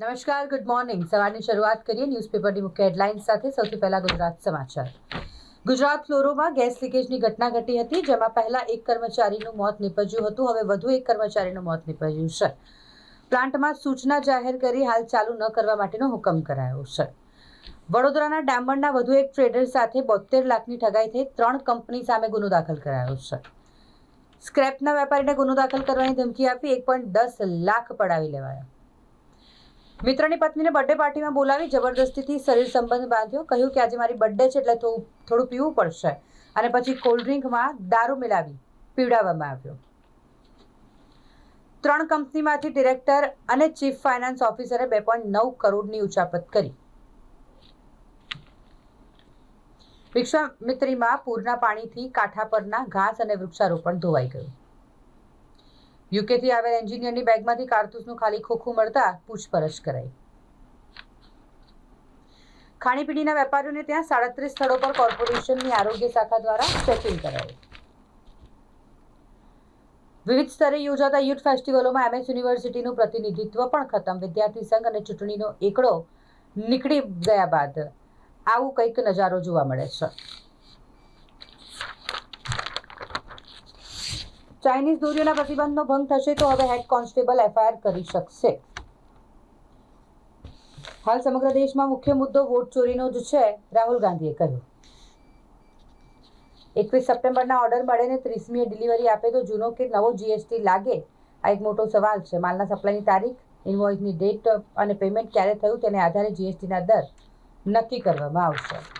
નમસ્કાર good morning સવારની શરૂઆત કરીએ ન્યૂઝપેપરની મુખ્ય હેડલાઇન્સ સાથે. સૌથી પહેલા ગુજરાત સમાચાર. ગુજરાત ફ્લોરોમાં ગેસ લીકેજની ઘટના ઘટી હતી, જેમાં પહેલા એક કર્મચારીનું મોત નીપજ્યું હતું, હવે વધુ એક કર્મચારીનું મોત નીપજ્યું છે. પ્લાન્ટમાં સૂચના જાહેર કરી હાલ ચાલુ ન કરવા માટેનો હુકમ કરાયો છે. વડોદરાના ડામરના વધુ એક ટ્રેડર સાથે બોતેર લાખની ઠગાઈ થઈ, ત્રણ કંપની સામે ગુનો દાખલ કરાયો છે. સ્ક્રેપના વેપારીને ગુનો દાખલ કરવાની ધમકી આપી, એક પોઈન્ટ દસ લાખ પડાવી લેવાયા. મિત્રની પત્નીને બર્થડે પાર્ટીમાં બોલાવી જબરદસ્તીથી શરીર સંબંધ બાંધ્યો. કહ્યું કે આજે મારી બર્થડે છે એટલે થોડું પીવું પડશે. અને પછી કોલ્ડ ડ્રિંકમાં દારૂ મિલાવી પીવડાવવામાં આવ્યો. ત્રણ કંપનીમાંથી ડિરેક્ટર અને ચીફ ફાઇનાન્સ ઓફિસરે બે પોઈન્ટ નવ કરોડની ઉચાપત કરી. વિશ્વામિત્રીમાં પૂરના પાણીથી કાંઠા પરના ઘાસ અને વૃક્ષારોપણ ધોવાઈ ગયું. યુકેથી આવેલ એન્જિનિયરની બેગમાંથી કારતૂસનું ખાલી ખોખું મળતા પૂછપરછ કરાઈ. ખાણીપીણીના વેપારીઓને ત્યાં સાડત્રીસ સ્થળો પર કોર્પોરેશનની આરોગ્ય શાખા દ્વારા ચેકિંગ કરાયું વિવિધ સ્તરે યોજાતા યુથ ફેસ્ટિવલોમાં એમએસ યુનિવર્સિટીનું પ્રતિનિધિત્વ પણ ખતમ. વિદ્યાર્થી સંઘ અને ચૂંટણીનો એકડો નીકળી ગયા બાદ આવું કંઈક નજારો જોવા મળે છે. ચાઇનીઝ દોરીઓના પ્રતિબંધનો ભંગ થશે તો હવે હેડ કોન્સ્ટેબલ એફઆઈઆર કરી શકશે. હાલ સમગ્ર દેશમાં મુખ્ય મુદ્દો વોટ ચોરીનો જ છે, રાહુલ ગાંધીએ કહ્યું એકવીસ સપ્ટેમ્બરના ઓર્ડર મળે ને ત્રીસમીએ ડિલિવરી આપે તો જૂનો કે નવો જીએસટી લાગે, આ એક મોટો સવાલ છે. માલના સપ્લાયની તારીખ, ઇન્વોઇસની ડેટ અને પેમેન્ટ ક્યારે થયું તેને આધારે જીએસટીના દર નક્કી કરવામાં આવશે.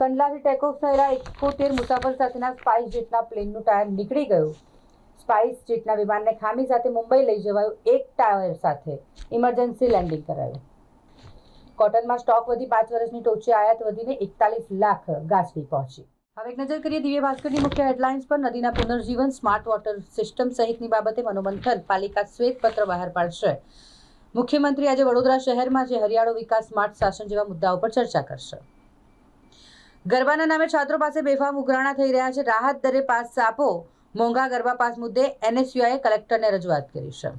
કંડલાથી ટેકઓફ થયેલા એકોતેર મુસાફર સાથેના સ્પાઇસ જેટના પ્લેનનું ટાયર નીકળી ગયું. સ્પાઇસ જેટના વિમાનને ખામી સાથે મુંબઈ લઈ જવાયું એક ટાયર સાથે. ઇમરજન્સી લેન્ડિંગ કરાયું. કોટનમાં સ્ટોક વધી પાંચ વર્ષની ટોચે આયાત વધીને એકતાલીસ લાખ ગાંસડી પહોંચી. હવે એક નજર કરીએ દિવ્ય ભાસ્કરની મુખ્ય હેડલાઇન્સ પર. નદીના પુનર્જીવન, સ્માર્ટ વોટર સિસ્ટમ સહિતની બાબતે મનોમંથન, પાલિકા શ્વેતપત્ર બહાર પાડશે. મુખ્યમંત્રી આજે વડોદરા શહેરમાં જે હરિયાળો વિકાસ સ્માર્ટ શાસન જેવા મુદ્દાઓ પર ચર્ચા કરશે. ગરબાના નામે છાત્રો પાસે બેફામ ઉઘરાણા થઈ રહ્યા છે. રાહત દરે પાસ આપો મોંઘા ગરબા પાસ મુદ્દે એનએસયુઆઈએ કલેક્ટરને રજૂઆત કરી છે.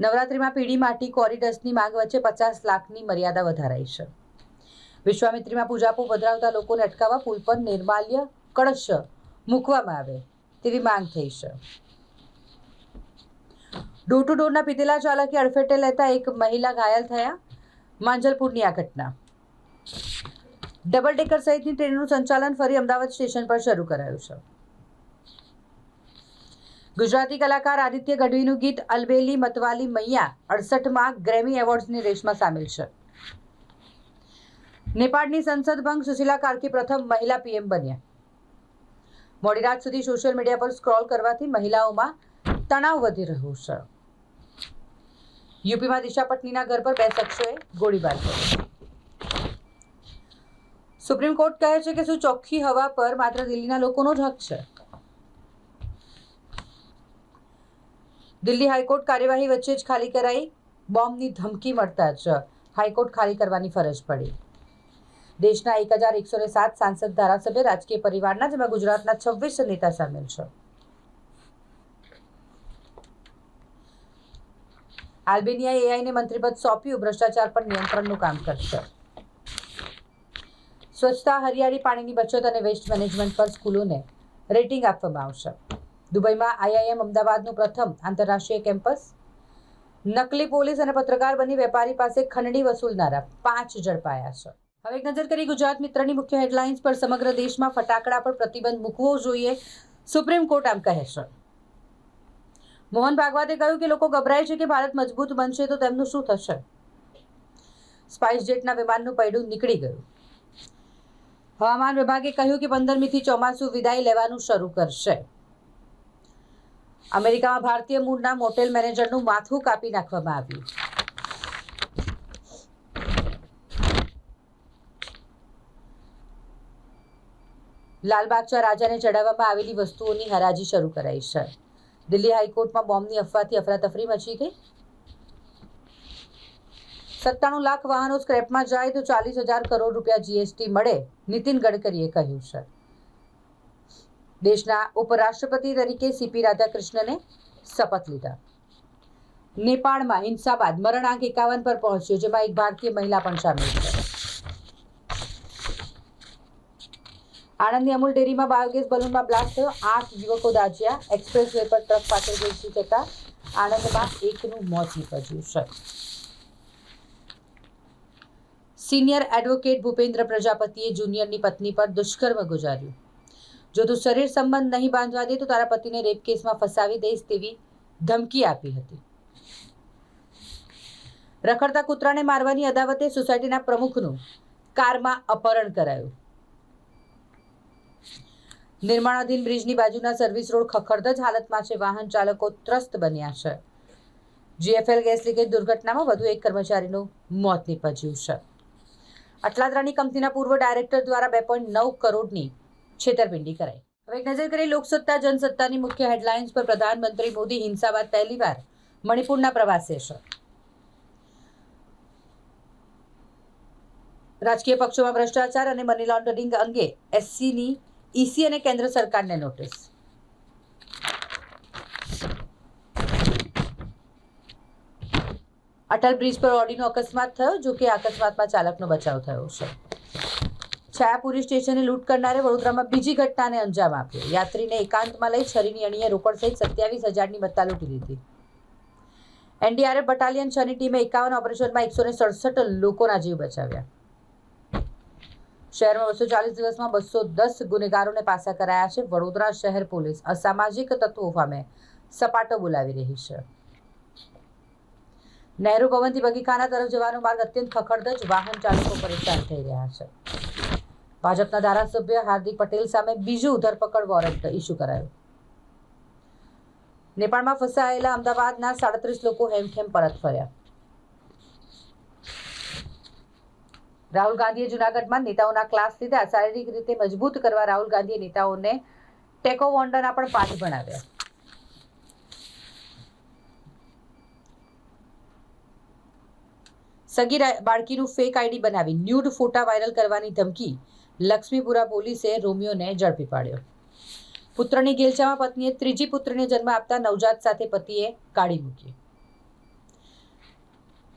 નવરાત્રીમાં પીડી માટી કોરિડર્સની માંગ વચ્ચે પચાસ લાખની મર્યાદા વધારાઈ છે. વિશ્વામિત્રીમાં પૂજાપો પધરાવતા લોકોને અટકાવવા પુલ પર નિર્માલ્ય કળશ મૂકવામાં આવે તેવી માંગ થઈ છે. ડોર ટુ ડોરના પીતેલા ચાલકે અડફેટે લેતા એક મહિલા ઘાયલ થયા. માંજલપુરની આ ઘટના. ડબલ ડેકર સહિતની ટ્રેનનું સંચાલન ફરી અમદાવાદ સ્ટેશન પર શરૂ કરાયું છે. ગુજરાતી કલાકાર આદિત્ય ગઢવીનું ગીત અલબેલી મતવાલી મૈયા અડસઠમાં ગ્રેમી એવોર્ડ્સની રેસમાં સામેલ છે. નેપાળની સંસદ ભંગ સુશીલા કાર્કી પ્રથમ મહિલા પીએમ બન્યા. મોડી રાત સુધી સોશિયલ મીડિયા પર સ્ક્રોલ કરવાથી મહિલાઓમાં તણાવ વધી રહ્યું છે. યુપીમાં દિશા પટનીના ઘર પર બે શખ્સોએ ગોળીબાર કર્યો. સુપ્રીમ કોર્ટ કહે છે કે શું ચોખ્ખી હવા પર માત્ર દિલ્હીના લોકોનો જ હક છે? દિલ્હી હાઈકોર્ટ કાર્યવાહી વચ્ચે જ ખાલી કરાઈ બોમ્બની ધમકી મળતા જ હાઈકોર્ટ ખાલી કરવાની ફરજ પડી. દેશના એક હજાર એકસો ને સાત સાંસદ ધારાસભ્ય રાજકીય પરિવારના, જેમાં ગુજરાતના છવ્વીસ નેતા સામેલ છે. આલ્બેનિયાએ એઆઈને મંત્રીપદ સોંપ્યું, ભ્રષ્ટાચાર પર નિયંત્રણનું કામ કરશે. સ્વચ્છતા, હરિયાળી, પાણીની બચત અને વેસ્ટ મેનેજમેન્ટ પર સ્કૂલોને રેટિંગ આપવામાં આવશે. દુબઈમાં આઈઆઈએમ અમદાવાદનું પ્રથમ આંતરરાષ્ટ્રીય કેમ્પસ. નકલી પોલીસ અને પત્રકાર બની વેપારી પાસે ખંડણી વસૂલનારા પાંચ ઝડપાયા છે. હવે એક નજર કરી ગુજરાત મિત્રની મુખ્ય હેડલાઇન્સ પર સમગ્ર દેશમાં ફટાકડા પર પ્રતિબંધ મૂકવો જોઈએ. સુપ્રીમ કોર્ટ આમ કહે છે. મોહન ભાગવતે કહ્યું કે લોકો ગભરાય છે કે ભારત મજબૂત બનશે તો તેમનું શું થશે? સ્પાઇસ જેટના વિમાનનું પૈડું નીકળી ગયું. હવામાન વિભાગે કહ્યું કે પંદરમીથી ચોમાસું વિદાય લેવાનું શરૂ કરશે. અમેરિકામાં ભારતીય મૂળના મોટેલ મેનેજરનું માથું કાપી નાખવામાં આવ્યું. લાલબાગચા રાજાને ચડાવવામાં આવેલી વસ્તુઓની હરાજી શરૂ કરાઈ છે. દિલ્હી હાઈકોર્ટમાં બોમ્બની અફવાથી અફરાતફરી મચી ગઈ. સત્તાણું લાખ વાહનો સ્ક્રેપમાં જાય તો ચાલીસ હજાર કરોડ રૂપિયા જીએસટી મળે, નીતિન ગડકરીએ કહ્યું છે. દેશના ઉપરાષ્ટ્રપતિ તરીકે સીપી રાધાકૃષ્ણને શપથ લીધા. નેપાળમાં હિંસા બાદ મરણાંક એકાવન પર પહોંચ્યો, જેમાં એક ભારતીય મહિલા પણ સામેલ છે. આણંદની અમૂલ ડેરીમાં બાયોગેસ બલૂનમાં બ્લાસ્ટ થયો, આઠ યુવકો દાજ્યા એક્સપ્રેસ વે પર ટ્રક પાછળ ઘૂસી જતા આણંદમાં એકનું મોત નીપજ્યું છે. સિનિયર એડવોકેટ ભૂપેન્દ્ર પ્રજાપતિએ જુનિયરની પત્ની પર દુષ્કર્મ ગુજાર્યું. જો તું શરીર સંબંધ નહીં બાંધવા દે તો તારા પતિને રેપ કેસમાં ફસાવી દઈશ તેવી ધમકી આપી હતી. રખડતા કૂતરાને મારવાની અદાવતે સોસાયટીના પ્રમુખનું કારમાં અપહરણ કરાયું. નિર્માણાધીન બ્રિજની બાજુના સર્વિસ રોડ ખખડધજ હાલતમાં છે. વાહન ચાલકો ત્રસ્ત બન્યા છે. જીએફએલ ગેસ લીકેજ દુર્ઘટનામાં વધુ એક કર્મચારીનું મોત નીપજ્યું છે. અટલાદરાની કંપનીના પૂર્વ ડાયરેક્ટર દ્વારા બે પોઈન્ટ નવ કરોડની છેતરપિંડી કરાઈ. હવે એક નજર કરીએ લોકસત્તા, જનસત્તાની મુખ્ય હેડલાઇન્સ પર પ્રધાનમંત્રી મોદી હિંસા બાદ પહેલીવાર મણિપુરના પ્રવાસે છે. રાજકીય પક્ષોમાં ભ્રષ્ટાચાર અને મની લોન્ડરિંગ અંગે એસસીની ઈસી અને કેન્દ્ર સરકારને નોટિસ અટલ બ્રિજ પર ઓડીનો અકસ્માત થયો, જો કે અકસ્માતમાં ચાલકનો બચાવ થયો છે. છાયાપુરી સ્ટેશને લૂંટ કરનારે વડોદરામાં બીજી ઘટનાને અંજામ આપ્યો. યાત્રીને એકાંતમાં લઈ છરીની અણીએ રોકડ સહિત સત્યાવીસ હજારની મત્તા લૂંટી લીધી. એનડીઆરએફ બટાલિયન છની ટીમે એકાવન ઓપરેશનમાં એકસો ને સડસઠ લોકોના જીવ બચાવ્યા. શહેરમાં બસો ચાલીસ દિવસમાં બસો દસ ગુનેગારોને પાસા કરાયા છે. વડોદરા શહેર પોલીસ અસામાજિક તત્વો સામે સપાટો બોલાવી રહી છે. નહેરુ ભવનથી બગીખાના તરફ જવાનો માર્ગ અત્યંત ખખડધજ વાહન ચાલકો પરેશાન થઈ રહ્યા છે. ભાજપના ધારાસભ્ય હાર્દિક પટેલ સામે બીજું ધરપકડ વોરંટ ઇસ્યુ કરાયું. નેપાળમાં ફસાયેલા અમદાવાદના સાડત્રીસ લોકો હેમખેમ પરત ફર્યા. રાહુલ ગાંધીએ જુનાગઢમાં નેતાઓના ક્લાસ લીધા. શારીરિક રીતે મજબૂત કરવા રાહુલ ગાંધીએ નેતાઓને ટેકો વોન્ડરના પણ પાઠ ભણાવ્યા. સગી બાળકીનું ફેક આઈડી બનાવી ન્યૂડ ફોટા વાયરલ કરવાની ધમકી લક્ષ્મીપુરા પોલીસે રોમિયોને ઝડપી પાડ્યો. પુત્રની ગેલચામાં પત્નીએ ત્રીજી પુત્રને જન્મ આપતા નવજાત સાથે પતિએ કાઢી મૂકી.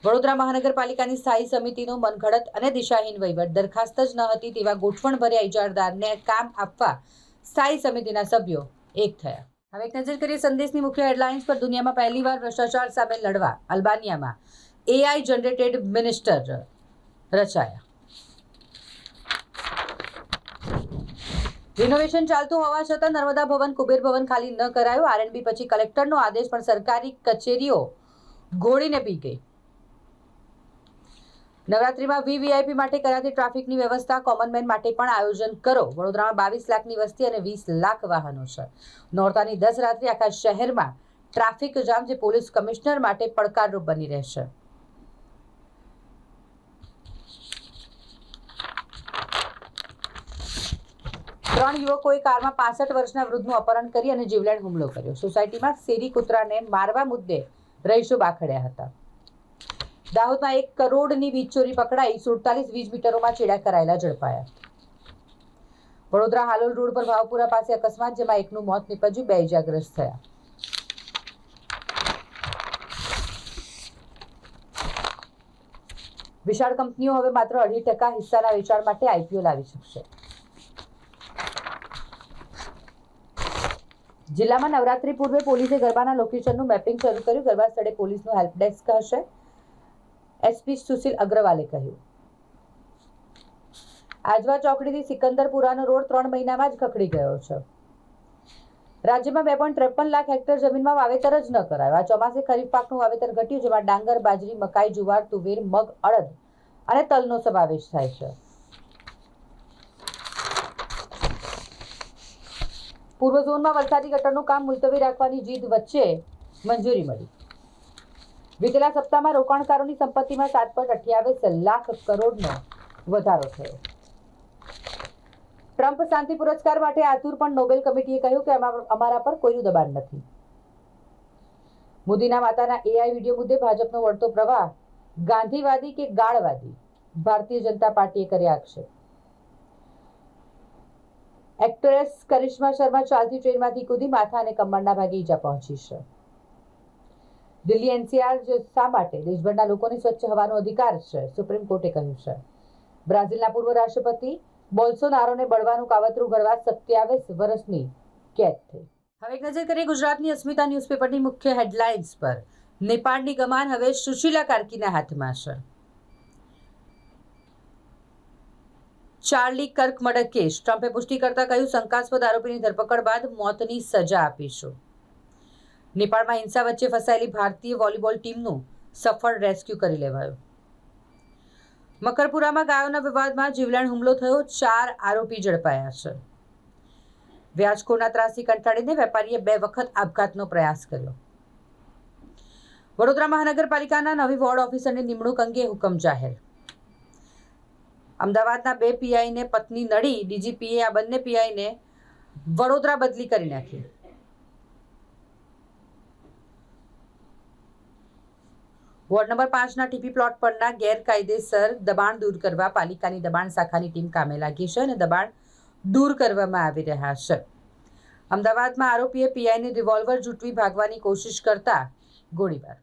વડોદરા મહાનગરપાલિકાની સ્થાયી સમિતિનો મનઘડત અને દિશાહીન વહીવટ દરખાસ્ત જ ન હતી તેવા ગોઠવણ ભર્યા ઇજારદારને કામ આપવા સ્થાયી સમિતિના સભ્યો એક થયા. હવે એક નજર કરીએ સંદેશની મુખ્ય હેડલાઇન્સ પર દુનિયામાં પહેલીવાર ભ્રષ્ટાચાર સામે લડવા અલ્બાનિયામાં. એઆઈ જનરેટેડ મિનિસ્ટર રચાયા. રિનોવેશન ચાલતું હોવા છતાં નર્મદા ભવન, કુબેર ભવન ખાલી ન કરાયું. આરએનબી પછી કલેક્ટરનો આદેશ પણ સરકારી કચેરીઓ ઘોડીને પી ગઈ. નવરાત્રીમાં વીવીઆઈપી માટે કરાતી ટ્રાફિકની વ્યવસ્થા કોમનમેન માટે પણ આયોજન કરો. વડોદરામાં બાવીસ લાખની વસ્તી અને વીસ લાખ વાહનો છે. નોરતાની દસ રાત્રિ આખા શહેરમાં ટ્રાફિક જામ, જે પોલીસ કમિશનર માટે પડકારરૂપ બની રહેશે. ત્રણ યુવકોએ કારમાં પાસઠ વર્ષના વૃદ્ધનું અપહરણ કરી અને જીવલેણ હુમલો કર્યો. સોસાયટીમાં શેરી કૂતરાને મારવા મુદ્દે રહીશો બાખડ્યા હતા. દાહોદમાં એક કરોડની વીજ ચોરી પકડાઈ સુડતાલીસ વીજ મીટરોમાં ચેડા કરાયેલા ઝડપાયા. વડોદરા હાલોલ રોડ પર ભાવપુરા પાસે અકસ્માત જેમાં એકનું મોત નીપજ્યું, બે ઇજાગ્રસ્ત થયા. વિશાળ કંપનીઓ હવે માત્ર અઢી ટકા હિસ્સાના વેચાણ માટે આઈપીઓ લાવી શકશે. જિલ્લામાં નવરાત્રી પૂર્વે પોલીસે ગરબાના લોકેશનનું મેપિંગ શરૂ કર્યું. ગરબા સ્થળે પોલીસનું હેલ્પ ડેસ્ક હશે. એસપી સુશીલ અગ્રવાલે કહ્યું. આજવા ચોકડીથી સિકંદરપુરાનો રોડ ત્રણ મહિનામાં જ ખખડી ગયો છે. રાજ્યમાં બે પોઈન્ટ ત્રેપન લાખ હેક્ટર જમીનમાં વાવેતર જ ન કરાયું. આ ચોમાસે ખરીફ પાકનું વાવેતર ઘટ્યું, જેમાં ડાંગર, બાજરી, મકાઈ, જુવાર, તુવેર, મગ, અડદ અને તલનો સમાવેશ થાય છે. પૂર્વ ઝોનમાં વરસાદી ગટરનું કામ મુલતવી રાખવાની જીદ વચ્ચે મંજૂરી મળી. વિતેલા સપ્તાહમાં રોકાણકારોની સંપત્તિમાં સાત પોઈન્ટ અઠ્યાવીસ લાખ કરોડનો વધારો થયો. ટ્રમ્પ શાંતિ પુરસ્કાર માટે આતુર પણ નોબેલ કમિટીએ કહ્યું કે અમારા પર કોઈનું દબાણ નથી. મોદીના માતાના એઆઈ વીડિયો મુદ્દે ભાજપનો વળતો પ્રવાહ ગાંધીવાદી કે ગાળવાદી? ભારતીય જનતા પાર્ટીએ કર્યા આક્ષેપ. એક્ટ્રેસ કરિશ્મા શર્મા ચાલતી ટ્રેનમાંથી કૂદી માથા અને કમરના ભાગે ઈજા પહોંચી છે. દિલ્હી એનસીઆર શા માટે? દેશભરના લોકોને સ્વચ્છ હવાનો અધિકાર છે, સુપ્રીમ કોર્ટે કહ્યું છે. બ્રાઝિલના પૂર્વ રાષ્ટ્રપતિ બોલ્સોનારોને બળવાનું કાવતરું ઘડવા સત્યાવીસ વર્ષની કેદ થઈ. હવે નજર કરીએ ગુજરાતની અસ્મિતા ન્યૂઝપેપરની મુખ્ય હેડલાઇન્સ પર. નેપાળની ગમાન હવે સુશીલા કાર્કીના હાથમાં છે. ચાર્લી કર્ક મર્ડર કેસ. ટ્રમ્પે પુષ્ટિ કરતા કહ્યું, શંકાસ્પદ આરોપીની ધરપકડ બાદ મોતની સજા આપીશું. નેપાળમાં હિંસા વચ્ચે ફસાયેલી ભારતીય વોલીબોલ ટીમનું સફળ રેસ્ક્યુ કરી લેવાયું. મકરપુરામાં ગાયોના વિવાદમાં જીવલેણ હુમલો થયો, ચાર આરોપી ઝડપાયા છે. વ્યાજખોરના ત્રાસથી કંટાળીને વેપારીએ બે વખત આપઘાતનો પ્રયાસ કર્યો. વડોદરા મહાનગરપાલિકાના નવી વોર્ડ ઓફિસરની નિમણૂક અંગે હુકમ જાહેર. અમદાવાદના બે પીઆઈને પત્ની નડી ડીજીપીએ આ બંને પીઆઈને વડોદરા બદલી કરી નાખી. વોર્ડ નંબર પાંચના ટીપી પ્લોટ પરના ગેરકાયદેસર દબાણ દૂર કરવા પાલિકાની દબાણ શાખાની ટીમ કામે લાગી છે અને દબાણ દૂર કરવામાં આવી રહ્યા છે. અમદાવાદમાં આરોપીએ પીઆઈને રિવોલ્વર જૂટવી ભાગવાની કોશિશ કરતા ગોળીબાર.